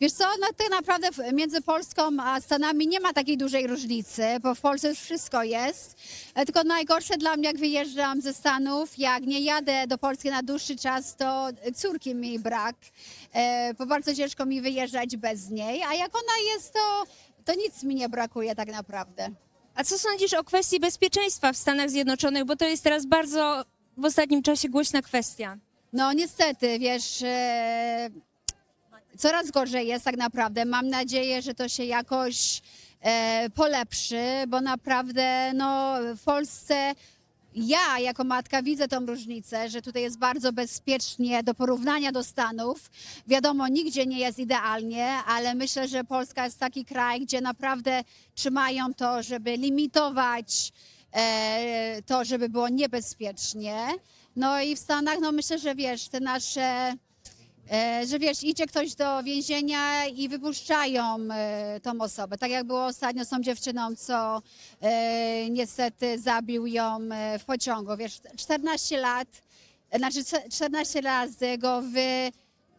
Wiesz co, no tak naprawdę między Polską a Stanami nie ma takiej dużej różnicy, bo w Polsce już wszystko jest. E, Tylko najgorsze dla mnie, jak wyjeżdżam ze Stanów, jak nie jadę do Polski na dłuższy czas, to córki mi brak, e, bo bardzo ciężko mi wyjeżdżać bez niej, a jak ona jest, to, to nic mi nie brakuje tak naprawdę. A co sądzisz o kwestii bezpieczeństwa w Stanach Zjednoczonych, bo to jest teraz bardzo w ostatnim czasie głośna kwestia. No niestety, wiesz, e, coraz gorzej jest tak naprawdę. Mam nadzieję, że to się jakoś e, polepszy, bo naprawdę no, w Polsce ja jako matka widzę tą różnicę, że tutaj jest bardzo bezpiecznie do porównania do Stanów. Wiadomo, nigdzie nie jest idealnie, ale myślę, że Polska jest taki kraj, gdzie naprawdę trzymają to, żeby limitować e, to, żeby było niebezpiecznie. No i w Stanach, no myślę, że wiesz, te nasze, że wiesz, idzie ktoś do więzienia i wypuszczają e, tą osobę. Tak jak było ostatnio z tą dziewczyną, co e, niestety zabił ją e, w pociągu. Wiesz, 14 lat, e, znaczy cze- 14 razy go wy,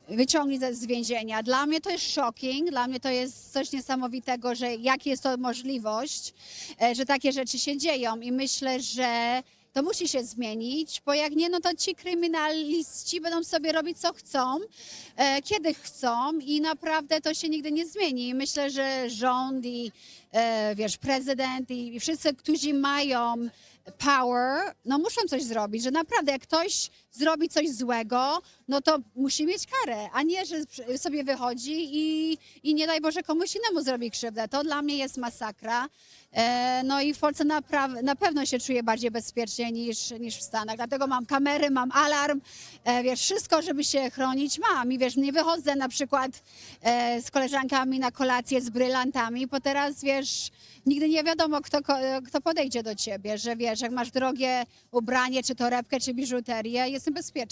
wyciągli z więzienia. Dla mnie to jest shocking, dla mnie to jest coś niesamowitego, że jak jest to możliwość, e, że takie rzeczy się dzieją i myślę, że to musi się zmienić, bo jak nie, no to ci kryminaliści będą sobie robić co chcą, e, kiedy chcą i naprawdę to się nigdy nie zmieni. Myślę, że rząd i e, wiesz, prezydent i, wszyscy, którzy mają power, no muszą coś zrobić, że naprawdę jak ktoś zrobi coś złego, no to musi mieć karę, a nie, że sobie wychodzi i, i nie daj Boże komuś innemu zrobi krzywdę. To dla mnie jest masakra. E, no i w Polsce napra- na pewno się czuję bardziej bezpiecznie niż, niż w Stanach. Dlatego mam kamery, mam alarm, e, wiesz, wszystko, żeby się chronić mam. I wiesz, nie wychodzę na przykład e, z koleżankami na kolację z brylantami, bo teraz wiesz, nigdy nie wiadomo, kto, kto podejdzie do ciebie, że wiesz, jak masz drogie ubranie, czy torebkę, czy biżuterię, jestem bezpieczna.